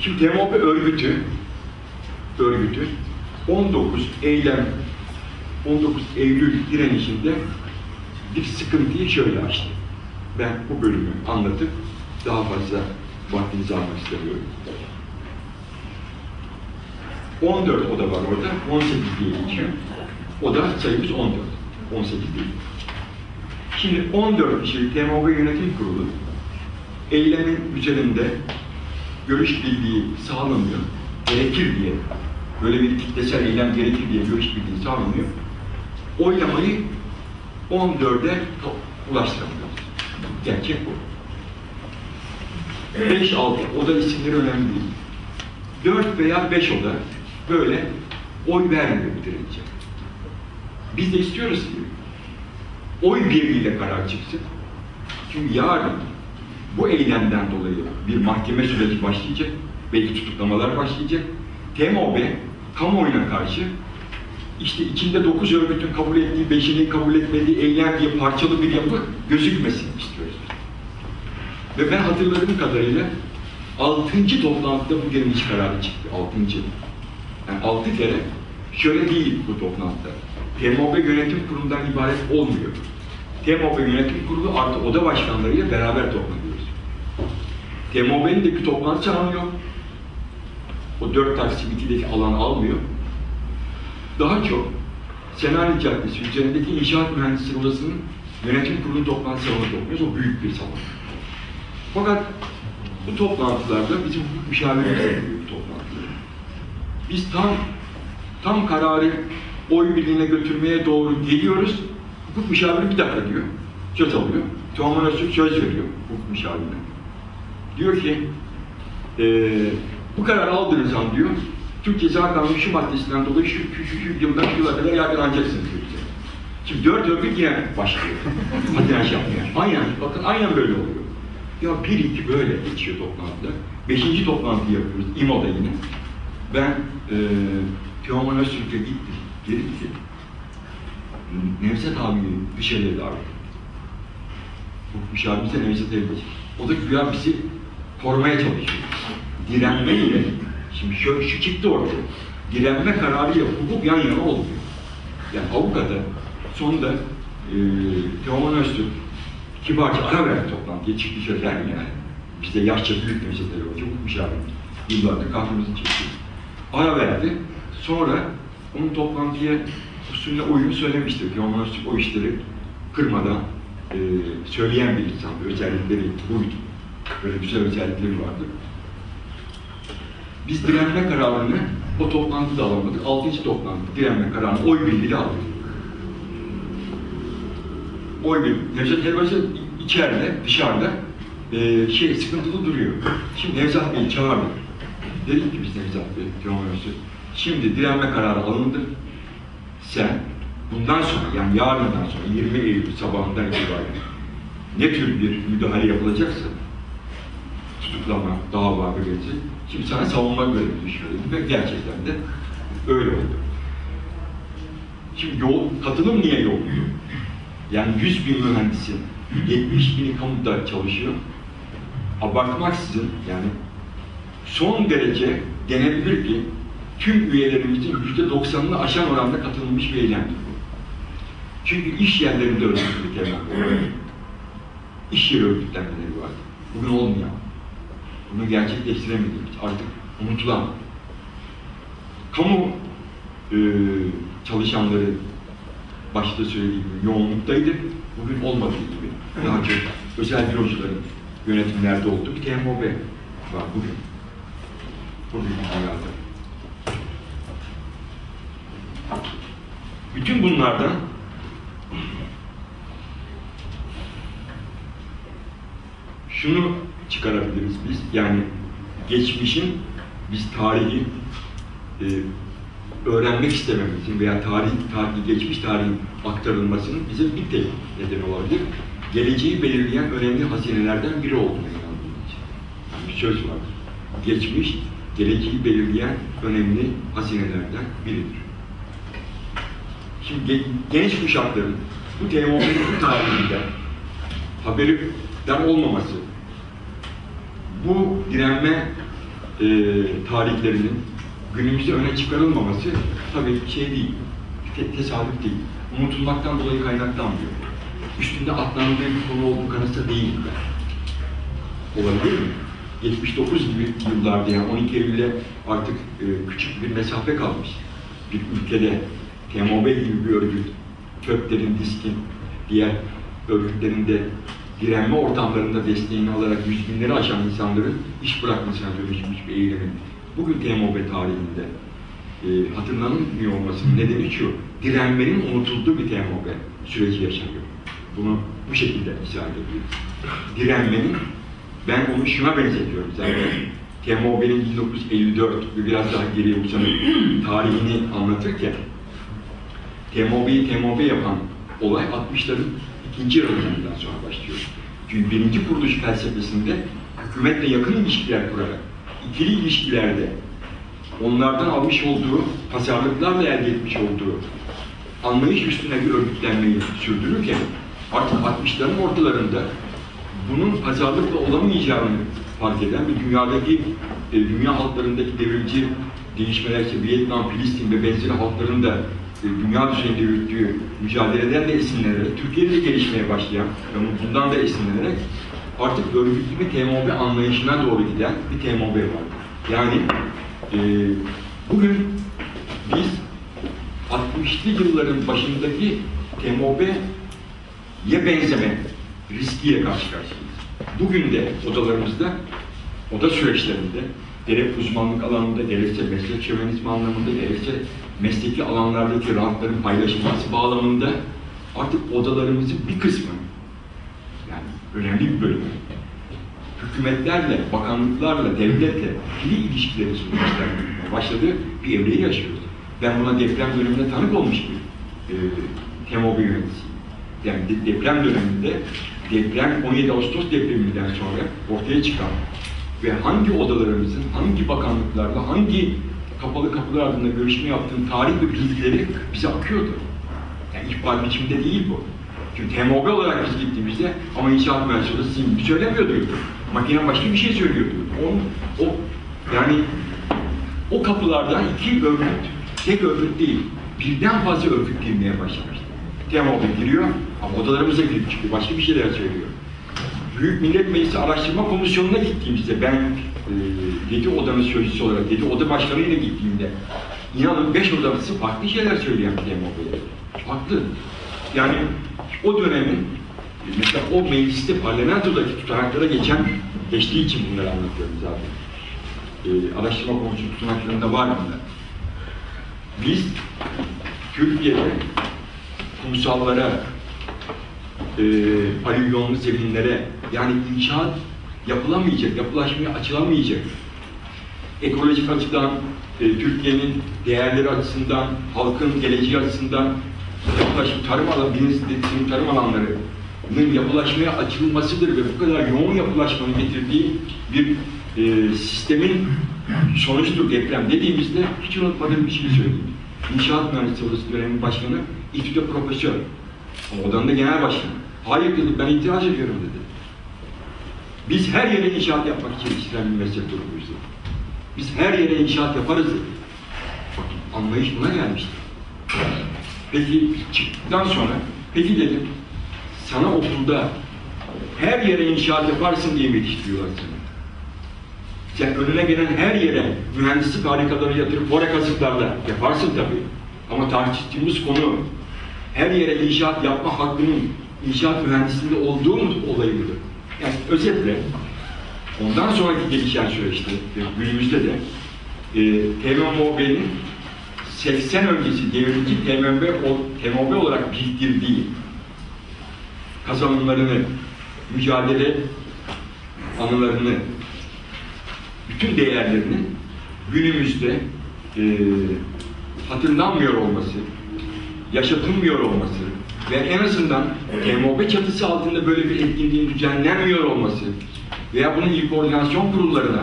Şimdi TMOB örgütü, örgütü 19 eylem, 19 Eylül direnişinde bir sıkıntıyı şöyle açtı. Ben bu bölümü anlatıp daha fazla vaktinizi almak istemiyorum. 14 oda var orada, 18 diye geçiyor. Oda sayımız 14, 18 değil. Şimdi 14 kişilik TMOB Yönetim Kurulu eylemin üzerinde görüş birliği sağlanıyor, gerekir diye, böyle bir kitlesel eylem gerekir diye görüş birliği sağlanıyor. Oylamayı 14'e ulaştıramıyoruz. Gerçek bu. 5-6, oda isimleri önemli değil. 4 veya 5 oda böyle oy vermiyor bu direnişe. Biz de istiyoruz ki oy birliğiyle karar çıksın. Çünkü yarın bu eylemden dolayı bir mahkeme süreci başlayacak, belki tutuklamalar başlayacak. TMOB kamuoyuna karşı işte içinde dokuz örgütün kabul ettiği, beşinin kabul etmediği eylem diye parçalı bir yapı gözükmesin istiyoruz. Ve ben hatırladığım kadarıyla altıncı toplantıda bu direniş kararı çıktı. Altıncı. Yani altı kere şöyle değil bu toplantıda. TMOB yönetim kurulundan ibaret olmuyor. TMOB yönetim kurulu artı oda başkanlarıyla beraber toplanıyoruz. TMOB'nin de bir toplantı almıyor. O dört Taksim 2'deki alan almıyor. Daha çok Senari Caddesi üzerindeki inşaat mühendisleri odasının yönetim kurulu toplantı salonu topluyoruz. O büyük bir salon. Fakat bu toplantılarda bizim hukuk müşavirimiz yapıyor bu toplantıları. Biz tam tam kararı oy birliğine götürmeye doğru geliyoruz. Hukuk müşaviri bir dakika diyor. Söz alıyor. Teoman Öztürk söz veriyor hukuk müşavirine. Diyor ki eee bu kararı aldığınız an diyor Türk Ceza Kanunu şu maddesinden dolayı şu, şu, şu, şu yıldan şu yıla kadar yargılanacaksınız diyor bize. Şimdi dört örgüt yine başlıyor. Patinaj yapmaya. Aynen, bakın aynen böyle oluyor. Ya bir iki böyle geçiyor toplantıda. Beşinci toplantı yapıyoruz İMO'da yine. Ben e, Teoman Öztürk'e gitti. Dedi ki Nevzat abiyi dışarıya davet etti. Bu müşavimize Nevzat Elbaşı. O da güya bizi korumaya çalışıyor. Direnmeyle, şimdi şu, şu çıktı ortaya. Direnme kararıyla hukuk yan yana olmuyor. Yani avukata sonunda e, Teoman Öztürk kibarca ara verdi toplantıya çıktı şöyle yani. Bizde yaşça büyük meseleler var. Çok müşavir. Yıllardır kahvemizi çekti. Ara verdi. Sonra onun toplantıya usulüne uygun söylemiştir ondan sonra o işleri kırmadan e, söyleyen bir insan. Özellikleri buydu. Böyle güzel özellikleri vardı. Biz direnme kararını o toplantıda alamadık. Altıncı toplantı direnme kararını oy birliğiyle aldık. Oy birliği. Nevzat Elbaşı içeride, dışarıda e, şey sıkıntılı duruyor. Şimdi Nevzat Bey'i çağırdık. Dedik ki biz Nevzat Bey, Öztürk, Şimdi direnme kararı alındı. Sen bundan sonra yani yarından sonra 20 Eylül sabahından itibaren ne tür bir müdahale yapılacaksa tutuklama, dava ve benzeri şimdi sana savunma görevi düşüyor ve gerçekten de öyle oldu. Şimdi yol, katılım niye yok? Yani 100 bin mühendisin 70 bini kamuda çalışıyor. Abartmaksızın yani son derece denebilir ki tüm üyelerimizin yüzde doksanını aşan oranda katılmış bir eylemdir bu. Çünkü iş yerlerinde örgütlükler var. İş yeri örgütlenmeleri var. Bugün olmuyor. Bunu gerçekleştiremediğimiz, artık unutulan. Kamu e, çalışanları başta söylediğim gibi yoğunluktaydı. Bugün olmadığı gibi. Daha çok özel bürocuların yönetimlerde olduğu bir TMOB var bugün. Bugün dünyada. Bütün bunlardan şunu çıkarabiliriz biz, yani geçmişin, biz tarihi e, öğrenmek istememizin veya tarih, tarih, geçmiş tarihin aktarılmasının bize bir tek neden olabilir. Geleceği belirleyen önemli hazinelerden biri olduğunu inandığım için. Yani bir söz var. Geçmiş, geleceği belirleyen önemli hazinelerden biridir. Şimdi genç kuşakların bu TMOB'nin tarihinde haberinden olmaması, bu direnme e, tarihlerinin günümüzde öne çıkarılmaması tabii şey değil, te- tesadüf değil. Unutulmaktan dolayı kaynaklanmıyor. Üstünde atlandığı bir konu olduğu kanısı değil. Olabilir mi? 79 gibi yıllarda yani 12 Eylül'e artık e, küçük bir mesafe kalmış. Bir ülkede TMOB gibi bir örgüt, Köklerin, Disk'in, diğer örgütlerin de direnme ortamlarında desteğini alarak yüz binleri aşan insanların iş bırakmasına dönüşmüş bir eylemin. Bugün TMOB tarihinde e, hatırlanmıyor olmasının nedeni şu, direnmenin unutulduğu bir TMOB süreci yaşanıyor. Bunu bu şekilde izah edebiliriz. Direnmenin ben onu şuna benzetiyorum zaten. TMOB'nin 1954 ve biraz daha geriye uzanıp tarihini anlatırken TMOB'yi TMOB yapan olay 60'ların ikinci yarısından sonra başlıyor. Birinci kuruluş felsefesinde hükümetle yakın ilişkiler kurarak, ikili ilişkilerde onlardan almış olduğu, pazarlıklarla elde etmiş olduğu anlayış üstüne bir örgütlenmeyi sürdürürken artık 60'ların ortalarında bunun pazarlıkla olamayacağını fark eden ve dünyadaki e, dünya halklarındaki devrimci değişmeler işte Vietnam, Filistin ve benzeri halkların da dünya düzeyinde yürüttüğü mücadeleden de esinlenerek Türkiye'de de gelişmeye başlayan ve bundan da esinlenerek artık örgütlü bir TMOB anlayışına doğru giden bir TMOB var. Yani e, bugün biz 60'lı yılların başındaki TMOB'ye benzeme riskiyle karşı karşıyayız. Bugün de odalarımızda, oda süreçlerinde, gerek uzmanlık alanında, gerekse meslek şövenizmi anlamında, gerekse mesleki alanlardaki rahatların paylaşılması bağlamında artık odalarımızın bir kısmı, yani önemli bir bölümü, hükümetlerle, bakanlıklarla, devletle ikili ilişkileri süreçlerine başladığı bir evreyi yaşıyoruz. Ben buna deprem döneminde tanık olmuş bir e, yöneticisiyim. Yani de- deprem döneminde deprem 17 Ağustos depreminden sonra ortaya çıkan ve hangi odalarımızın, hangi bakanlıklarla, hangi kapalı kapılar ardında görüşme yaptığın tarih ve bilgileri bize akıyordu. Yani ihbar biçiminde değil bu. Çünkü TMOB olarak biz gittiğimizde ama inşaat mühendisliği sizin söylemiyordu. Makine başka bir şey söylüyordu. Onun, o, yani o kapılardan iki örgüt, tek örgüt değil, birden fazla örgüt girmeye başlamıştı. TMOB giriyor ama odalarımıza girip çıkıyor, başka bir şeyler söylüyor. Büyük Millet Meclisi Araştırma Komisyonu'na gittiğimizde ben e, 7 odanın sözcüsü olarak 7 oda başkanıyla gittiğimde inanın 5 odası farklı şeyler söyleyen TMOB'ye. Farklı. Yani o dönemin e, mesela o mecliste parlamentodaki tutanaklara geçen geçtiği için bunları anlatıyorum zaten. E, araştırma komisyonu tutanaklarında var bunlar. Biz Türkiye'de kumsallara, e, pavilyonlu zeminlere yani inşaat yapılamayacak, yapılaşmaya açılamayacak. Ekolojik açıdan, e, Türkiye'nin değerleri açısından, halkın geleceği açısından yapılaşma, tarım alanı, bilinçli tarım alanlarının yapılaşmaya açılmasıdır ve bu kadar yoğun yapılaşmanın getirdiği bir e, sistemin sonucudur deprem dediğimizde hiç unutmadığım bir şey söyleyeyim. İnşaat Mühendisliği Odası dönemin başkanı, İTÜ'de profesör. Odanın da genel başkanı. Hayır dedi, ben itiraz ediyorum dedi. Biz her yere inşaat yapmak için bir meslek grubuyuz dedi. Biz her yere inşaat yaparız dedi. Bakın anlayış buna gelmişti. Peki çıktıktan sonra, peki dedim, sana okulda her yere inşaat yaparsın diye mi yetiştiriyorlar seni? Sen önüne gelen her yere mühendislik harikaları yatırıp bora kazıklarla yaparsın tabii. Ama tartıştığımız konu her yere inşaat yapma hakkının inşaat mühendisliğinde olduğu mu olayı mıdır? Yani özetle ondan sonraki gelişen süreçte ve günümüzde de e, TMOB'nin 80 öncesi devrimci TMOB, o- TMOB olarak biriktirdiği kazanımlarını, mücadele anılarını, bütün değerlerinin günümüzde e, hatırlanmıyor olması, yaşatılmıyor olması ve en azından TMOB çatısı altında böyle bir etkinliğin düzenlenmiyor olması veya bunun ilk koordinasyon kurullarına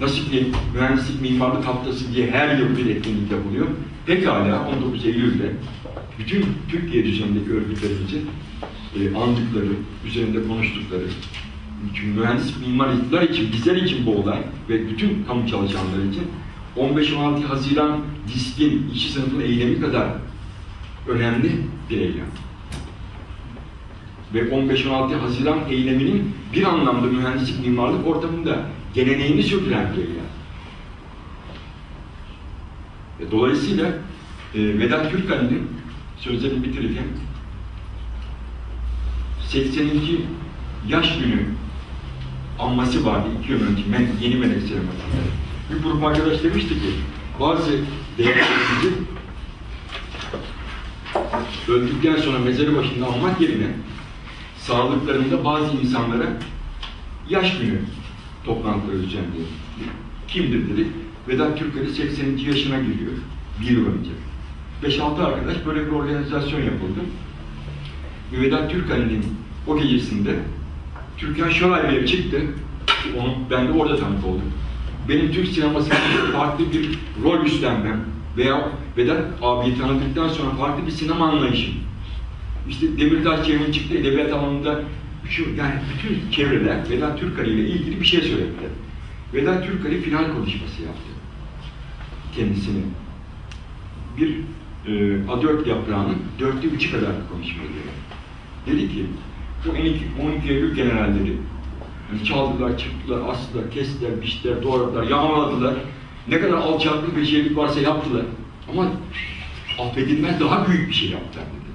nasıl ki mühendislik mimarlık haftası diye her yıl bir etkinlik yapılıyor. Pekala 19 Eylül'de bütün Türkiye düzenindeki örgütlerimizin e, andıkları, üzerinde konuştukları çünkü mühendis mimar iktidar için, bizler için bu olay ve bütün kamu çalışanları için 15-16 Haziran diskin işçi sınıfının eylemi kadar önemli bir eylem. Ve 15-16 Haziran eyleminin bir anlamda mühendislik mimarlık ortamında geleneğini sürdüren bir eylem. E, Dolayısıyla e, Vedat Gürkan'ın sözlerini bitirirken 82 yaş günü anması vardı iki yıl önce men, yeni melek seremonisinde. Bir grup arkadaş demişti ki bazı değerlerimizi öldükten sonra mezarı başında anmak yerine sağlıklarında bazı insanlara yaş günü toplantıları düzenliyor. Kimdir dedik? Vedat Türkali 80. yaşına giriyor. Bir yıl önce. 5-6 arkadaş böyle bir organizasyon yapıldı. Ve Vedat Türkali'nin o gecesinde Türkan Bey çıktı. Onu, ben de orada tanık oldum. Benim Türk sinemasında farklı bir rol üstlenmem veya Vedat abiyi tanıdıktan sonra farklı bir sinema anlayışım. İşte Demirtaş Cem'in çıktı edebiyat alanında şu, yani bütün çevreler Vedat Türkali ile ilgili bir şey söylediler. Vedat Türkali final konuşması yaptı. Kendisini. Bir e, A4 yaprağının dörtte üçü kadar bir dedi. Ki, bu 12, 12 Eylül generalleri yani çaldılar, çıktılar, astılar, kestiler, biçtiler, doğradılar, yağmaladılar. Ne kadar alçaklık ve şeylik varsa yaptılar. Ama affedilmez daha büyük bir şey yaptılar dedi.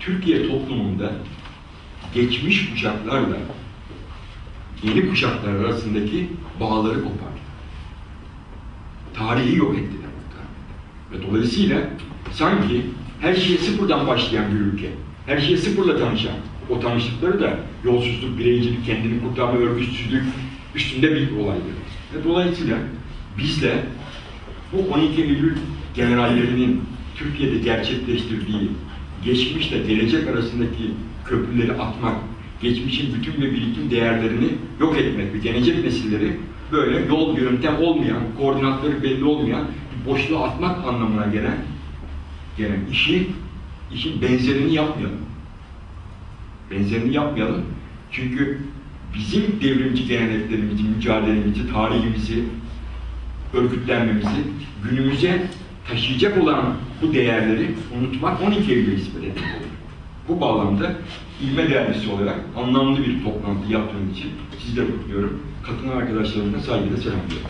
Türkiye toplumunda geçmiş kuşaklarla yeni kuşaklar arasındaki bağları kopardı. Tarihi yok ettiler. Ve dolayısıyla sanki her şeye sıfırdan başlayan bir ülke, her şeye sıfırla tanışan, o tanıştıkları da yolsuzluk, bireycilik, kendini kurtarma, örgütsüzlük üstünde bir olaydı. Ve dolayısıyla bizle bu 12 Eylül generallerinin Türkiye'de gerçekleştirdiği geçmişle gelecek arasındaki köprüleri atmak, geçmişin bütün ve birikim değerlerini yok etmek ve gelecek nesilleri böyle yol yöntem olmayan, koordinatları belli olmayan bir boşluğa atmak anlamına gelen gelen işi, işin benzerini yapmayalım. Benzerini yapmayalım. Çünkü bizim devrimci geleneklerimizi, mücadelemizi, tarihimizi, örgütlenmemizi günümüze taşıyacak olan bu değerleri unutmak 12 Eylül'e hizmet etmek olur. Bu bağlamda ilme değerlisi olarak anlamlı bir toplantı yaptığım için sizleri kutluyorum. Katılan arkadaşlarımla saygıyla selamlıyorum.